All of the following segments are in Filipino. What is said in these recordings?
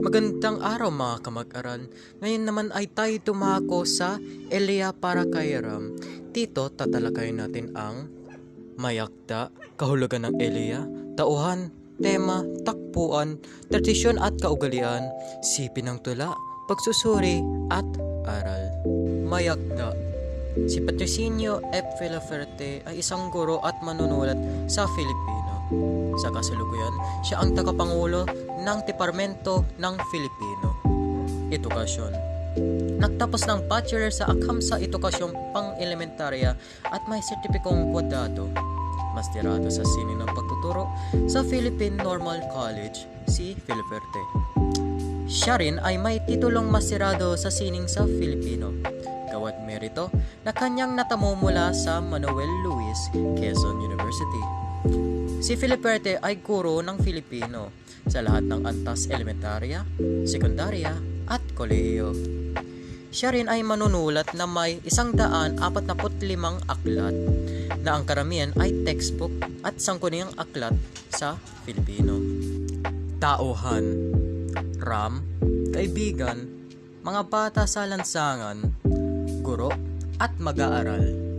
Magandang araw mga kamag-aral. Ngayon naman ay tayo tumako sa Elia para kay Ram. Dito tatalakayin natin ang Mayakda, Kahulugan ng Elia, Tauhan, Tema, Takpuan, Tradisyon at Kaugalian, Sipin ng Tula, Pagsusuri at Aral. Mayakda Si Patrocinio F. Villaferte ay isang guro at manunulat sa Filipino. Sa kasalukuyan, siya ang tagapangulo ng Departamento ng Filipino. Edukasyon Nagtapos ng bachelor sa Akamsa Edukasyong Pang-Elementarya at may sertipikong kwadado. Masterado sa sining ng pagtuturo sa Philippine Normal College, si Filiperte. Siya rin ay may titulong masterado sa sining sa Filipino. Gawad merito na kanyang natamo mula sa Manuel Luis, Quezon University. Si Filiperte ay guro ng Filipino sa lahat ng antas elementarya, sekundarya at kolehiyo. Siya rin ay manunulat na may isang daan apat na limang aklat na ang karamihan ay textbook at sangkuniang aklat sa Filipino. Tauhan, Ram, kaibigan, mga bata sa lansangan, guro at mag-aaral.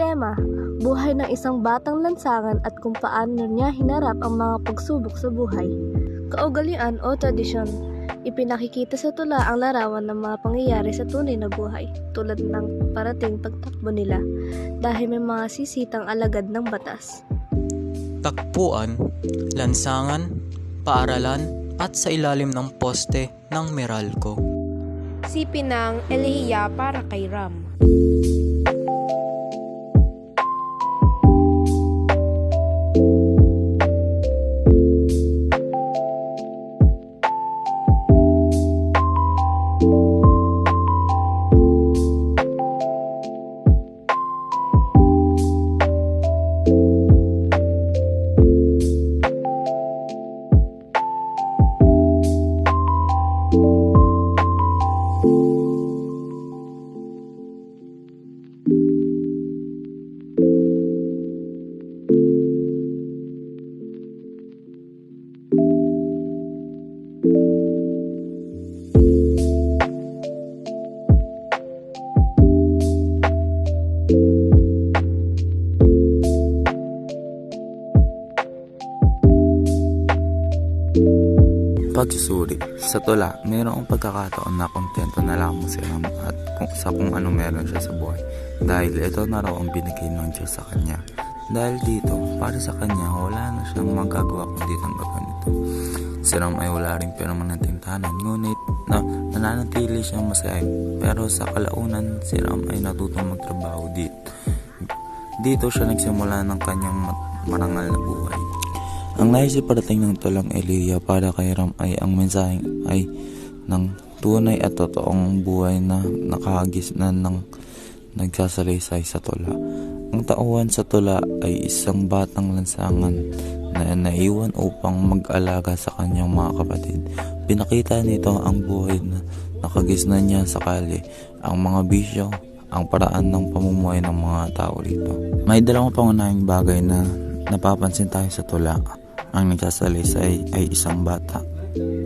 Tema, buhay ng isang batang lansangan at kung paano niya hinarap ang mga pagsubok sa buhay. Kaugalian o tradisyon, ipinakikita sa tula ang larawan ng mga pangyayari sa tunay na buhay, tulad ng parating pagtakbo nila, dahil may mga sisitang alagad ng batas. Takpuan, lansangan, paaralan at sa ilalim ng poste ng Meralco. Sipin ng Eliya para kay Ram. Pagsusuri. Sa tula, mayroong pagkakataon na kontento na lamang si Ram at kung, sa kung ano meron siya sa buhay. Dahil ito na raw ang binigay ng Diyos sa kanya. Dahil dito, para sa kanya, wala na siyang magagawa kundi tanggapin ito. Si Ram ay wala rin permanenteng tahanan, ngunit na nananatili siyang masaya. Pero sa kalaunan, si Ram ay natutong magtrabaho dito. Dito siya nagsimula ng kanyang marangal na buhay. Ang naisip parating ng tulang Elia para kay Ram ay ang mensaheng ay ng tunay at totoong buhay na nakahagis na ng nagsasalaysay sa tula. Ang tauhan sa tula ay isang batang lansangan na naiwan upang mag-alaga sa kanyang mga kapatid. Pinakita nito ang buhay na nakagisnan niya sa kali, ang mga bisyo, ang paraan ng pamumuhay ng mga tao rito. May dalawang pangunahing bagay na napapansin tayo sa tula. Ang nagsasalaysay ay isang bata.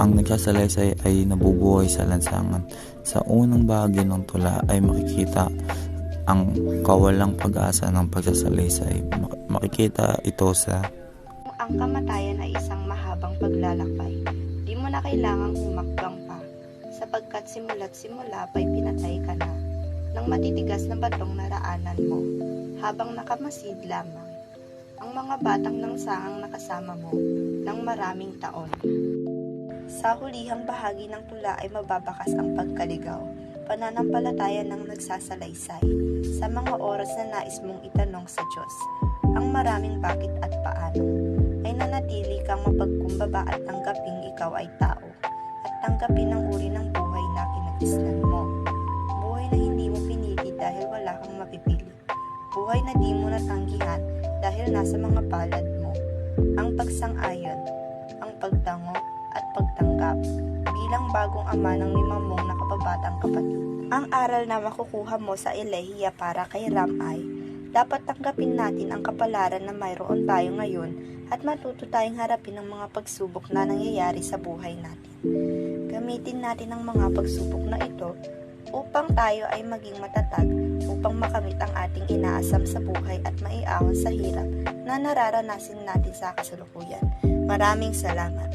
Ang nagsasalaysay ay nabubuhay sa lansangan. Sa unang bahagi ng tula ay makikita ang kawalang pag-asa ng pagsasalaysay. Mak- Makikita ito sa Ang kamatayan ay isang mahabang paglalakbay. Di mo na kailangang umakbang pa, sapagkat simula't simula pa'y pinatay ka na ng matitigas na batong naraanan mo, habang nakamasid lamang ang mga batang nang sangang nakasama mo ng maraming taon. Sa hulihang bahagi ng tula ay mababakas ang pagkaligaw, pananampalataya ng nagsasalaysay, sa mga oras na nais mong itanong sa Diyos, ang maraming bakit at paano, ay nanatili kang mapagkumbaba at tanggaping ikaw ay tao, at tanggapin ang uri ng buhay na kinagisnan mo. Buhay na hindi mo pinili dahil wala kang mapipili. Buhay na di mo natanggihan dahil nasa mga palad mo. Ang pagsang-ayon, ang pagtango at pagtanggap bilang bagong ama ng limang mong nakababatang kapatid. Ang aral na makukuha mo sa Elehiya para kay Ram ay dapat tanggapin natin ang kapalaran na mayroon tayo ngayon at matuto tayong harapin ang mga pagsubok na nangyayari sa buhay natin. Gamitin natin ang mga pagsubok na ito upang tayo ay maging matatag upang makamit ang ating inaasam sa buhay at maiahon sa hirap na nararanasin natin sa kasalukuyan. Maraming salamat.